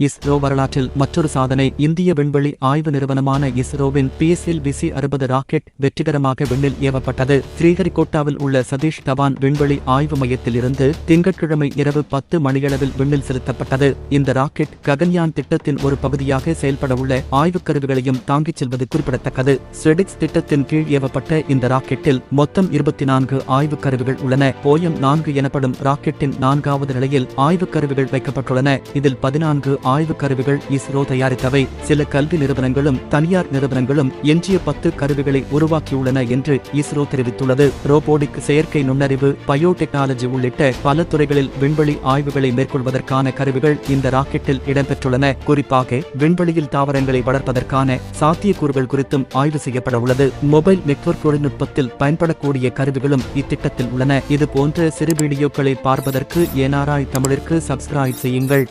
இஸ்ரோ வரலாற்றில் மற்றொரு சாதனை இந்திய விண்வெளி ஆய்வு நிறுவனமான இஸ்ரோவின் பிஎஸ்எல் விசி அறுபது ராக்கெட் வெற்றிகரமாக விண்ணில் ஏவப்பட்டது. ஸ்ரீஹரிகோட்டாவில் உள்ள சதீஷ் தவான் விண்வெளி ஆய்வு மையத்தில் இருந்து திங்கட்கிழமை இரவு பத்து மணியளவில் விண்ணில் செலுத்தப்பட்டது. இந்த ராக்கெட் ககன்யான் திட்டத்தின் ஒரு பகுதியாக செயல்பட உள்ள ஆய்வுக் கருவிகளையும் தாங்கிச் செல்வது குறிப்பிடத்தக்கது. ஸ்ரெடிக்ஸ் திட்டத்தின் கீழ் ஏவப்பட்ட இந்த ராக்கெட்டில் மொத்தம் இருபத்தி நான்கு ஆய்வுக் கருவிகள் உள்ளன. போயம் நான்கு எனப்படும் ராக்கெட்டின் நான்காவது நிலையில் ஆய்வுக் கருவிகள் வைக்கப்பட்டுள்ளன. இதில் பதினான்கு ஆய்வுக் கருவிகள் இஸ்ரோ தயாரித்தவை. சில கல்வி நிறுவனங்களும் தனியார் நிறுவனங்களும் எஞ்சிய பத்து கருவிகளை உருவாக்கியுள்ளன என்று இஸ்ரோ தெரிவித்துள்ளது. ரோபோடிக் செயற்கை நுண்ணறிவு பயோடெக்னாலஜி உள்ளிட்ட பல துறைகளில் விண்வெளி ஆய்வுகளை மேற்கொள்வதற்கான கருவிகள் இந்த ராக்கெட்டில் இடம்பெற்றுள்ளன. குறிப்பாக விண்வெளியில் தாவரங்களை வளர்ப்பதற்கான சாத்தியக்கூறுகள் குறித்தும் ஆய்வு செய்யப்பட உள்ளது. மொபைல் நெட்வொர்க் தொழில்நுட்பத்தில் பயன்படக்கூடிய கருவிகளும் இத்திட்டத்தில் உள்ளன. இது போன்ற சிறு வீடியோக்களை பார்ப்பதற்கு ஏனாராய் தமிழிற்கு சப்ஸ்கிரைப் செய்யுங்கள்.